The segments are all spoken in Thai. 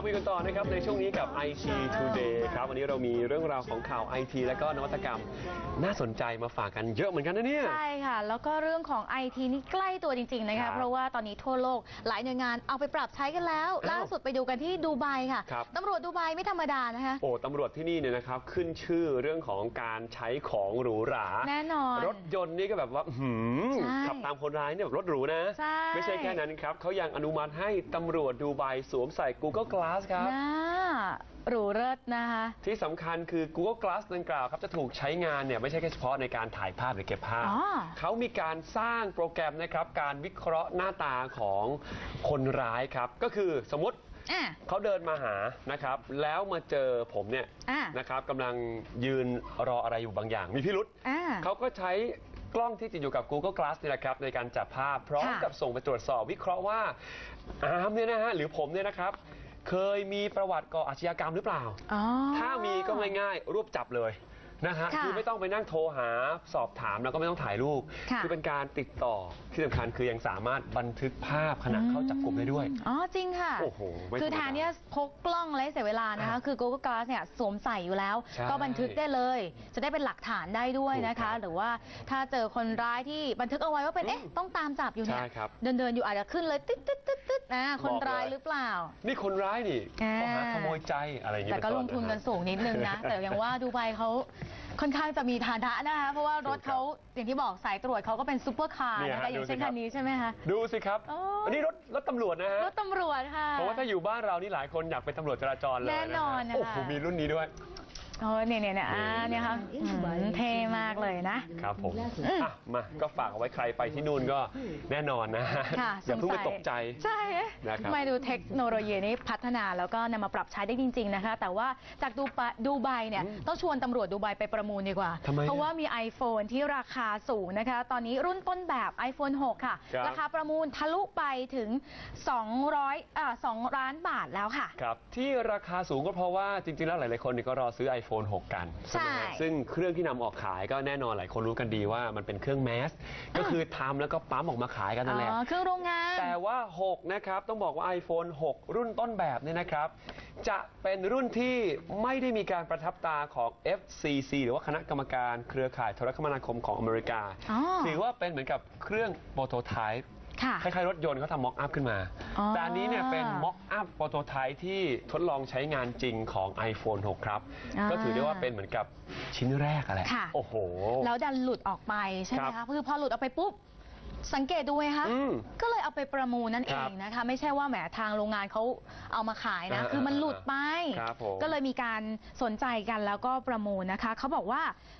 มาคุยกันต่อนะครับในช่วงนี้กับ IT Today ครับวันนี้เรามีเรื่องราวของข่าว IT และก็นวัตกรรม น่าสนใจมาฝากกันเยอะเหมือนกันนะเนี่ย ใช่ค่ะ แล้วก็เรื่องของไอทีนี่ใกล้ตัวจริง ๆ นะครัคะ บเพราะว่าตอนนี้ทั่วโลกหลายหน่วยงานเอาไปปรับใช้กันแล้ว อ้าวล่าสุดไปดูกันที่ดูไบค่ะครับ ตำรวจดูไบไม่ธรรมดานะคะ โอ้ตำรวจที่นี่เนี่ยนะครับขึ้นชื่อเรื่องของการใช้ของหรูหรา แน่นอน รถยนต์นี่ก็แบบว่าหืมใช่ขับตามคนร้ายเนี่ยแบบรถหรูนะ ใช่ ไม่ใช่แค่นั้นครับเขายังอนุมัติให้ตำรวจดูไบสวมใส่ Google Glass ครับ น่าหรูเลิศนะคะ ที่สำคัญคือ Google Glass ดังกล่าวครับ จะถูกใช้งานเนี่ยไม่ใช่แค่เฉพาะในการถ่ายภาพหรือเก็บภาพ อ๋อ เขามีการสร้างโปรแกรมนะครับ การวิเคราะห์หน้าตาของคนร้ายครับ ก็คือสมมติอะ เขาเดินมาหานะครับ แล้วมาเจอผมเนี่ยอะ นะครับกำลังยืนรออะไรอยู่บางอย่าง มีพิรุษ อ่า เขาก็ใช้กล้องที่ติดอยู่กับ Google Glass นี่แหละครับในการจับภาพพร้อมค่ะ กับส่งไปตรวจสอบวิเคราะห์ว่าอาร์มเนี่ยนะฮะหรือผมเนี่ยนะครับ เคยมีประวัติก่ออาชญากรรมหรือเปล่าอ๋อถ้ามีก็ง่ายๆรวบจับเลย นะฮะค่ะคือไม่ต้องไปนั่งโทรหาสอบถามแล้วก็ไม่ต้องถ่ายรูปค่ะ อเป็นการติดต่อที่สำคัญคือยังสามารถบันทึกภาพขณะเข้าจับกลุ่มได้ด้วย อ๋อจริงค่ะ โอ้โหไม่คือธรรมดาทางเนี้ยพกกล้องอะไรเสียเวลานะคะอะคือ Google Glass เนี่ยสวมใส่อยู่แล้ว ใช่ก็บันทึกได้เลย จะได้เป็นหลักฐานได้ด้วยนะถูกครัคะบหรือว่าถ้าเจอคนร้ายที่บันทึกเอาไว้ว่าเป็นอืมเอ๊ะ ต้องตามจับอยู่เนี่ย ใช่ครับเดินเดินๆอยู่อาจจะขึ้นเลยตึ๊ดตึ๊ดตึ๊ดตึ๊ดอ่าคนบอกเลยร้ายหรือเปล่า นี่คนร้ายนี่อ่า ข้อหาขโมยใจอะไรอย่างเงี้แต่ยก็เป็ลงทุนะฮะกันสูงนิดนึงนะ แต่อย่างว่าดูไบเขา ค่อนข้างจะมีฐานะนะคะเพราะว่ารถเขาอย่างที่บอกสายตรวจเขาก็เป็นซูเปอร์คาร์เนี่ยนะฮะคะอย่างดูสิเช่นครัคับนนี้ใช่ไหมคะ ดูสิครับโอ้อันนี้รถรถตำรวจนะฮะรถตำรวจค่ะ เพราะว่าถ้าอยู่บ้านเรานี่หลายคนอยากเป็นตำรวจจราจรเลยแน่นอนฮนะคะ โอ้โหมีรุ่นนี้ด้วย โอ้เนี่ยเนี่ยเนี่ยอ่าเนี่ยค่ะอืมเท่มากเลยนะ ครับผมอืมอะมาก็ฝากเอาไว้ใครไปที่นู่นก็แน่นอนนะค่ะอย่าเพิ่งไปสสัตกใจ ใช่นะครับ ไม่ดูเทคโนโลยีนี้พัฒนาแล้วก็นำมาปรับใช้ได้จริง ๆนะคะ แต่ว่าจากดูปะดูไบเนี่ยต้องชวนตำรวจดูไบไปประมูลดีกว่า ทำไมเพราะว่ามี iPhone ที่ราคาสูงนะคะ ตอนนี้รุ่นต้นแบบ iPhone 6 ค่ะ ครับ ราคาประมูลทะลุไปถึง 200อ่า2ล้านบาทแล้วค่ะ ครับที่ราคาสูงก็เพราะว่าจริง ๆ แล้วหลาย ๆ คนเนี่ยก็รอซื้อ iPhone 6 กันไหมฮะใช่ซึ่งเครื่องที่นำออกขายก็แน่นอนหลายคนรู้กันดีว่ามันเป็นเครื่องแมส ก็คือทำแล้วก็ปั๊มออกมาขายกันนั่นแหละ อ๋อเครื่องโรงงาน แต่ว่า 6 นะครับ ต้องบอกว่า iPhone 6 รุ่นต้นแบบเนี่ยนะครับ จะเป็นรุ่นที่ไม่ได้มีการประทับตาของ FCC หรือว่าคณะกรรมการเครือข่ายโทรคมนาคมของอเมริกา อ๋อ ถือว่าเป็นเหมือนกับเครื่องโปรโตไทป์ ค่ะคล้ายๆรถยนต์เขาทำม็อกอัพขึ้นมา อ๋อ แต่อันนี้เนี่ยเป็นม็อกอัพโปรโตไทป์ที่ทดลองใช้งานจริงของ iPhone 6 ครับ อ่าก็ถือได้ว่าเป็นเหมือนกับชิ้นแรกอะแหละ ค่ะ โอ้โห แล้วดันหลุดออกไปใช่ไหมครัคะบคือพอหลุดออกไปปุ๊บ สังเกตดูไงคะอืมก็เลยเอาไปประมูลนั่นคเอรับงนะคะ ไม่ใช่ว่าแหมทางโรงงานเขาเอามาขายนะ อ่าคือมันหลุดไป ครับผมก็เลยมีการสนใจกันแล้วก็ประมูลนะคะเขาบอกว่าเอ่อ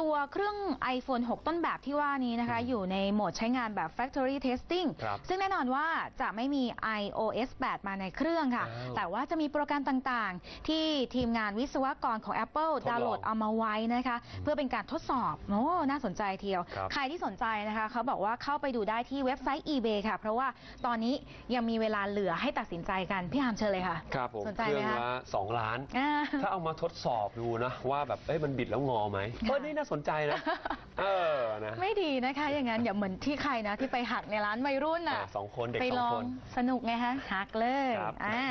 ตัวเครื่อง iPhone 6 ต้นแบบที่ว่านี้นะคะ อยู่ในโหมดใช้งานแบบ Factory Testing ครับซึ่งแน่นอนว่าจะไม่มี iOS 8 มาในเครื่องค่ะอ้าวแต่ว่าจะมีโปรแกรมต่างๆ ที่ทีมงานวิศวกรของ Apple ทดลองดาวน์โหลดเอามาไว้นะคะ เพื่อเป็นการทดสอบ โอ้ น่าสนใจทีเดียวครับใครที่สนใจนะคะ เขาบอกว่าเข้าไปดูได้ที่เว็บไซต์ eBay ค่ะ เพราะว่าตอนนี้ยังมีเวลาเหลือให้ตัดสินใจกัน พี่ฮามเชิญเลยค่ะ ครับผมสนใจเคไหมรื่องคะละ2ล้านอ่าถ้าเอามาทดสอบดูนะว่าแบบเอ้ยมันบิดแล้วงอไหมค่ะเออนี่น่าสนใจนะ เออนะ ไม่ดีนะคะ อย่างนั้นอย่าเหมือนที่ใครนะ ที่ไปหักในร้านวัยรุ่นน่ะอ่าสองคนเด็กไปสลององคนสนุกไงฮะหักเลยครับอ่า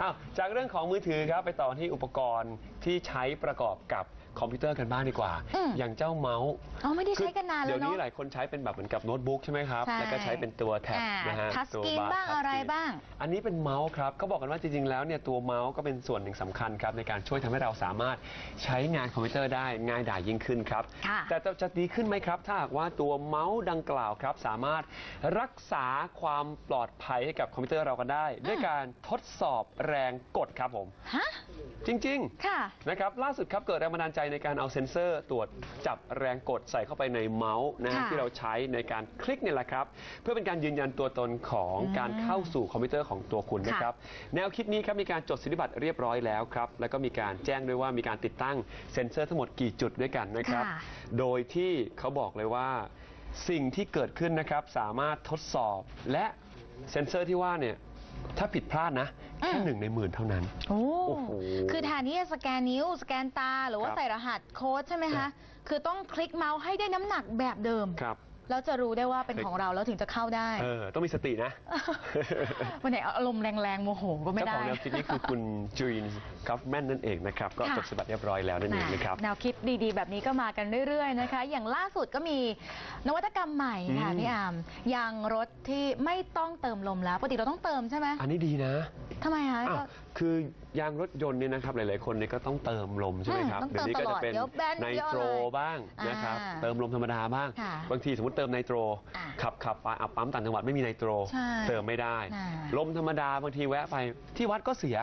อ้าวจากเรื่องของมือถือครับไปต่อที่อุปกรณ์ที่ใช้ประกอบกับ คอมพิวเตอร์กันบ้างดีกว่า อืม อย่างเจ้าเมาส์อ๋อไม่ได้ใช้กันนานแล้เดี๋วยวนี้เนาะหลายคนใช้เป็นแบบเหมือนกับโน้ตบุ๊กใช่ไหมครับ ใช่แล้วก็ใช้เป็นตัวแท็บอ่านะฮะทัชตัวสกรีนบาร์บ้างทัชอะไรสกนบ้าง อันนี้เป็นเมาส์ครับเขาบอกกันว่าจริงๆแล้วเนี่ยตัวเมาส์ก็เป็นส่วนหนึ่งสำคัญครับในการช่วยทำให้เราสามารถใช้งานคอมพิวเตอร์ได้ง่ายดายยิ่งขึ้นครับ ค่ะ แต่จะจะดีขึ้นไหมครับ ถ้าหากว่าตัวเมาส์ดังกล่าวครับ สามารถรักษาความปลอดภัยให้กับคอมพิวเตอร์เรากันได้ ด้วยการทดสอบแรงกดครับผม ฮะ จริงค่ะๆนะครับล่าสุดครับเกิดแรงบันดาลใจในการเอาเซ็นเซอร์ตรวจจับแรงกดใส่เข้าไปในเมาส์นะฮะค่ะที่เราใช้ในการคลิกเนี่ยแหละครับ เพื่อเป็นการยืนยันตัวตนของอืมการเข้าสู่คอมพิวเตอร์ของตัวคุณนะครับ แนวคิดนี้ครับมีการจดสิทธิบัตรเรียบร้อยแล้วครับแล้วก็มีการแจ้งด้วยว่ามีการติดตั้งเซ็นเซอร์ทั้งหมดกี่จุดด้วยกันนะครับ ค่ะ โดยที่เขาบอกเลยว่าสิ่งที่เกิดขึ้นนะครับ สามารถทดสอบและเซ็นเซอร์ที่ว่าเนี่ย ถ้าผิดพลาดนะแค่อืมหนึ่งในหมื่นเท่านั้น โอ้โอ้โหคือแทนที่จะสแกนนิ้ว สแกนตา หรือว่าครับ ใส่รหัสโค้ดใช่ไหมครัคะบคือต้องคลิกเมาส์ให้ได้น้ำหนักแบบเดิม ครับ แล้วจะรู้ได้ว่าเป็นของเราแล้วถึงจะเข้าได้ เออต้องมีสตินะ วันไหนอารมณ์แรงๆโมโหก็ไม่เจ้าได้ ของแนวคิดนี้คือคุณจูนกัฟแมนนั่นเองนะครับ ก็ค่ะ จดสมบัติเรียบร้อยแล้วนั่นเองนะครับ แนวคิดดีๆ แบบนี้ก็มากันเรื่อยๆนะคะ อย่างล่าสุดก็มีนวัตกรรมใหม่ค่ะอืม พี่อามยางรถที่ไม่ต้องเติมลมแล้วปกติเราต้องเติมใช่ไหมอันนี้ดีนะทำไมคะอ้าวก็ คือยางรถยนต์เนี่ยนะครับหลาย ๆ คนเนี่ยก็ต้องเติมลมใช่ไหมครับอืมต้องเดี๋ยวนี้ก็จะเป็นเติมตลอดเดี๋ยวแบนไนเดี๋ยวโตรอะไรบ้างนะครับ อ่าเติมลมธรรมดาบ้าง ค่ะบางทีสมมติเติมไนโตร อ่าขับขับไปอับปั๊มต่างจังหวัดไม่มีไนโตร ใช่เติมไม่ได้ อ่าลมธรรมดาบางทีแวะไปที่วัดก็เสีย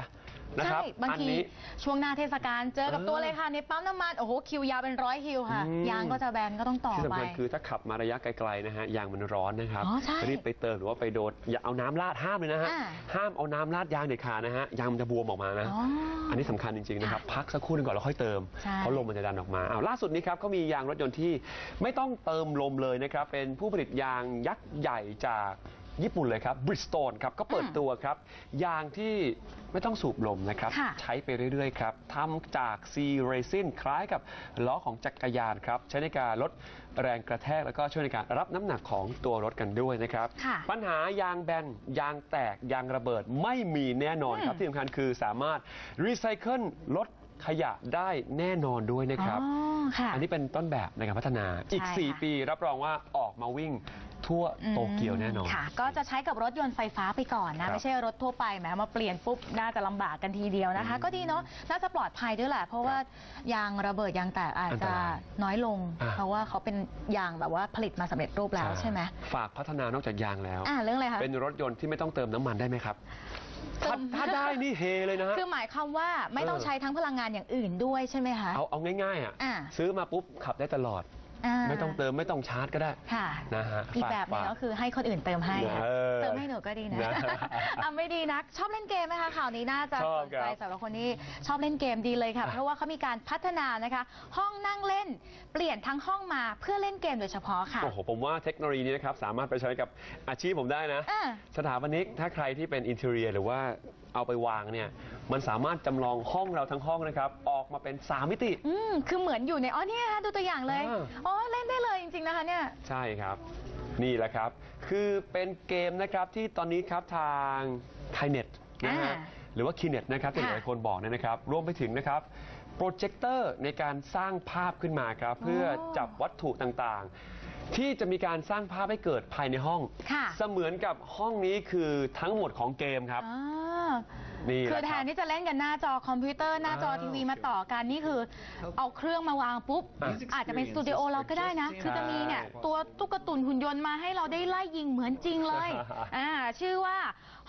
นะครับ ใช่บางอันทีนี้ ช่วงหน้าเทศกาลเจอกับเออตัวเลยค่ะ ในปั๊มน้ำมัน โอ้โห คิวยาวเป็นร้อยคิวค่ะ อืม ยางก็จะแบนก็ต้องต่อที่ไป สำคัญคือถ้าขับมาระยะไกลๆนะฮะยางมันร้อนนะครับอ๋อใช่รีบไปเติมหรือว่าไปโดนอย่าเอาน้ำราดห้ามเลยนะฮะอ่าห้ามเอาน้ำราดยางเด็ดขาดนะฮะยางมันจะบวมออกมานะอ๋ออันนี้สำคัญจริงๆนะครับพักสักครู่หนึงก่อนแล้วค่อยเติมใช่ เพราะลมมันจะดันออกมาอ้าวล่าสุดนี้ครับเขามียางรถยนต์ที่ไม่ต้องเติมลมเลยนะครับเป็นผู้ผลิตยางยักษ์ใหญ่จาก ญี่ปุ่นเลยครับบริสโตนครับก็เปิดอืมตัวครับ ยางที่ไม่ต้องสูบลมนะครับ ค่ะ ใช้ไปเรื่อย ๆ ครับทำจากซีเรซินคล้ายกับล้อของจักรยานครับ ใช้ในการลดแรงกระแทก แล้วก็ช่วยในการรับน้ำหนักของตัวรถกันด้วยนะครับ ค่ะปัญหายางแบน ยางแตก ยางระเบิดไม่มีแน่นอนครับ อืมที่สำคัญคือสามารถรีไซเคิลลดขยะได้แน่นอนด้วยนะครับ อ๋อค่ะ อันนี้เป็นต้นแบบในการพัฒนาอีก ใช่ค่ะ 4 ปีรับรองว่าออกมาวิ่ง ทั่วโตเกียวแน่นอน ค่ะ ก็จะใช้กับรถยนต์ไฟฟ้าไปก่อนครันะ บไม่ใช่รถทั่วไปแหมมาเปลี่ยนปุ๊บ น่าจะลำบากกันทีเดียวนะคะอืมก็ดีเนาะน่าจะปลอดภัยด้วยแหละ เพราะว่ายางระเบิดยางแตกอาจอันตจะรายน้อยลง อะเพราะว่าเขาเป็นยางแบบว่าผลิตมาสำเร็จรูปแล้วใช่ไหมฝากพัฒนานอกจากยางแล้ว อ่าเรื่องอะไรคะ เป็นรถยนต์ที่ไม่ต้องเติมน้ำมันได้ไหมครับ เติถ้าม ถ้าได้นี่เฮเลยนะฮะ คือหมายความว่าไม่ต้องเออ ใช้ทั้งพลังงานอย่างอื่นด้วยใช่ไหมคะ เอาเอาง่ายๆอะอ่า ซื้อมาปุ๊บขับได้ตลอดา ไม่ต้องเติมไม่ต้องชาร์จก็ได้ค่ะ นะฮะอีกฝาแบบหนึงฝา ก็คือให้คนอื่นเติมให้ค่ะเออเติมให้หนูก็ดีนะนะอะไม่ดีนัก ชอบเล่นเกมไหมคะข่าวนี้น่าจะชอบสนใจครับสำหรับคนที่ชอบเล่นเกมดีเลยค่ะ อะ เพราะว่าเขามีการพัฒนานะคะ ห้องนั่งเล่น เปลี่ยนทั้งห้องมาเพื่อเล่นเกมโดยเฉพาะค่ะ โอ้โห ผมว่าเทคโนโลยีนี้นะครับ สามารถไปใช้กับอาชีพผมได้นะ อะสถาปนิกถ้าใครที่เป็นอินเท r รียหรือว่า เอาไปวางเนี่ยมันสามารถจำลองห้องเราทั้งห้องนะครับ ออกมาเป็น3มิติ อืมคือเหมือนอยู่ในอ๋อเนี่ยดูตัวอย่างเลยอ่า อ๋อเล่นได้เลยจริงๆนะคะเนี่ย ใช่ครับ นี่แหละครับ คือเป็นเกมนะครับที่ตอนนี้ครับทาง k i n e t นะฮะอ่าหรือว่า Kinet นะครับที่หค่ะลายคนบอกเนยนะครับ รวมไปถึงนะครับโปรเจคเตอร์ในการสร้างภาพขึ้นมาครับ เพื่อจับวัตถุต่างๆ ที่จะมีการสร้างภาพให้เกิดภายในห้อง ค่ะ เสมือนกับห้องนี้คือทั้งหมดของเกมครับ อ่านี่คือหละแทรับนที่จะเล่นกันหน้าจอคอมพิวเตอร์หน้าจออ่าทีวีมาต่อกันนี่คือ เอาเครื่องมาวางปุ๊บ อะ อาจจะเป็นสตูดิโอเราก็ได้นะ คือจะมีเนี่ย ตัวตุ๊กตุนหุ่นยนต์มาให้เราได้ไล่ยิงเหมือนจริงเลย อ่า ชื่อว่า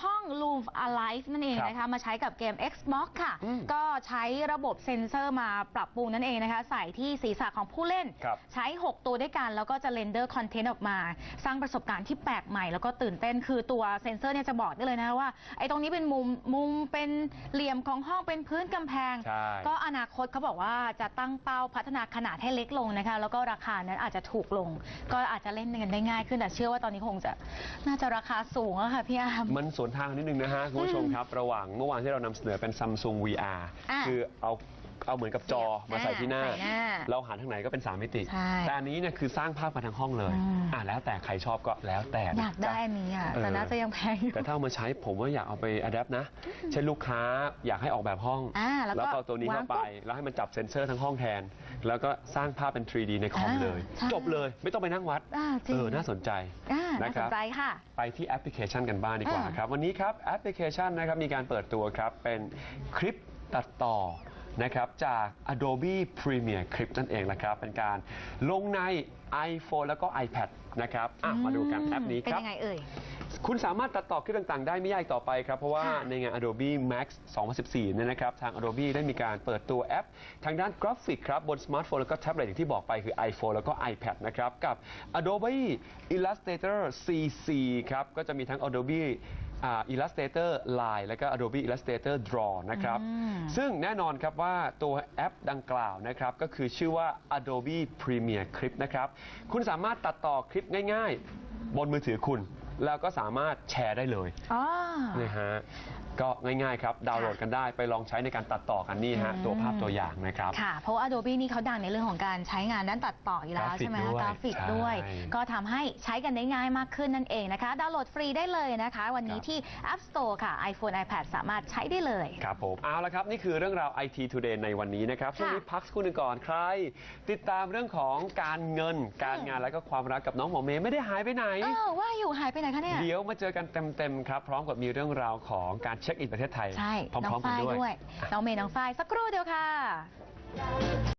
ห้อง Loom Alive นั่นเองครับนะคะมาใช้กับเกม Xbox ค่ะ อืมก็ใช้ระบบเซ็นเซอร์มาปรับปรุงนั่นเองนะคะ ใส่ที่ศีรษะของผู้เล่น ครับใช้ 6 ตัวด้วยกัน แล้วก็จะเรนเดอร์คอนเทนต์ออกมา สร้างประสบการณ์ที่แปลกใหม่แล้วก็ตื่นเต้นคือตัวเซ็นเซอร์เนี่ยจะบอกได้เลยนะว่าไอ้ตรงนี้เป็นมุมมุมเป็นเหลี่ยมของห้องเป็นพื้นกำแพง ใช่ ก็อนาคตเขาบอกว่าจะตั้งเป้าพัฒนาขนาดให้เล็กลงนะคะ แล้วก็ราคานั้นอาจจะถูกลง ก็อาจจะเล่นกันได้ง่ายขึ้นแต่เชื่อว่าตอนนี้คงจะน่าจะราคาสูงอะค่ะพี่อามมันสวนทางนิดนึงนะฮะคุณผู้ชมครับ ระหว่างเมื่อวานที่เรานำเสนอเป็น Samsung VR อะคือเอา เอาเหมือนกับจอมาใส่ที่หน้า ใส่หน้าเราหันทางไหนก็เป็น 3 มิติ ใช่ แต่อันนี้เนี่ยคือสร้างภาพมาทั้งห้องเลยอืมอะแล้วแต่ใครชอบก็แล้วแต่นะอยากได้จ๊ะ อันนี้อะเออแต่น่าจะยังแพงอยู่ แต่ถ้าเอามาใช้ผมว่าอยากเอาไปอัดแอปนะ เช่นลูกค้าอยากให้ออกแบบห้อง อ่าแล้วก็ก็เอาตัวนี้เข้าไปวางปุ๊บแล้วให้มันจับเซ็นเซอร์ทั้งห้องแทน แล้วก็สร้างภาพเป็น 3D ในคอมอ่าเลย ใช่จบเลยไม่ต้องไปนั่งวัด อ่าจริง เออ น่าสนใจอ่าน่านะคสรันบใจค่ะ ไปที่แอปพลิเคชันกันบ้างดีกว่าอ่า ครับ วันนี้ครับแอปพลิเคชันนะครับมีการเปิดตัวครับเป็นคลิปตัดต่อ นะครับจาก Adobe Premiere Clip นั่นเองนะครับ เป็นการลงใน iPhone แล้วก็ iPad นะครับอะมาดูกันแอปนี้เป็นครับยังไงเอ่ย คุณสามารถตัดต่อคลิปต่างๆ ได้ไม่ยากอีกต่อไปครับ เพราะว่าค่ะในงาน Adobe Max 2014เนี่ยนะครับ ทาง Adobe ได้มีการเปิดตัวแอป ทางด้านกราฟิกครับ บนสมาร์ทโฟนแล้วก็แท็บเล็ตอย่างที่บอกไปคือ iPhone แล้วก็ iPad นะครับ กับ Adobe Illustrator CC ครับ ก็จะมีทั้ง Adobe อ่า Illustrator Line แล้วก็ Adobe Illustrator Draw นะครับอืมซึ่งแน่นอนครับว่าตัวแอปดังกล่าวนะครับ ก็คือชื่อว่า Adobe Premiere Clip นะครับ คุณสามารถตัดต่อคลิปง่ายๆ บนมือถือคุณ แล้วก็สามารถแชร์ได้เลยอ๋อ นะฮะก็ง่ายๆครับดาวน์โหลดกันได้ไปลองใช้ในการตัดต่อกันนี่ฮะอืม ตัวภาพตัวอย่างนะครับ ค่ะ เพราะว่า Adobe นี่เขาดังในเรื่องของการใช้งานด้านตัดต่ออยู่แล้วกราฟิกใช่ไหมด้วยกราฟิกใช่ด้วยก็ทำให้ใช้กันได้ง่ายมากขึ้นนั่นเองนะคะ ดาวน์โหลดฟรีได้เลยนะคะ วันนี้ครับ ที่ App Store ค่ะ iPhone iPad สามารถใช้ได้เลย ครับผมเอาละครับ นี่คือเรื่องราว IT Today ในวันนี้นะครับค่ะช่วงนี้พักสักครู่หนึงก่อนใคร ติดตามเรื่องของการเงินการงานและก็ความรักกับน้องหมอเมย์ไม่ได้หายไปไหน เออว่าอยู่หายไปไหนคะเนี่ย เดี๋ยวมาเจอกันเต็มๆครับ พร้อมกับมีเรื่องราวของการเช็คอินประเทศไทย ใช่ พร้น้ออมงๆกันฝ้ายด้วย ด้วย น้องเมย์น้องฝ้ายสักครู่เดียวค่ะ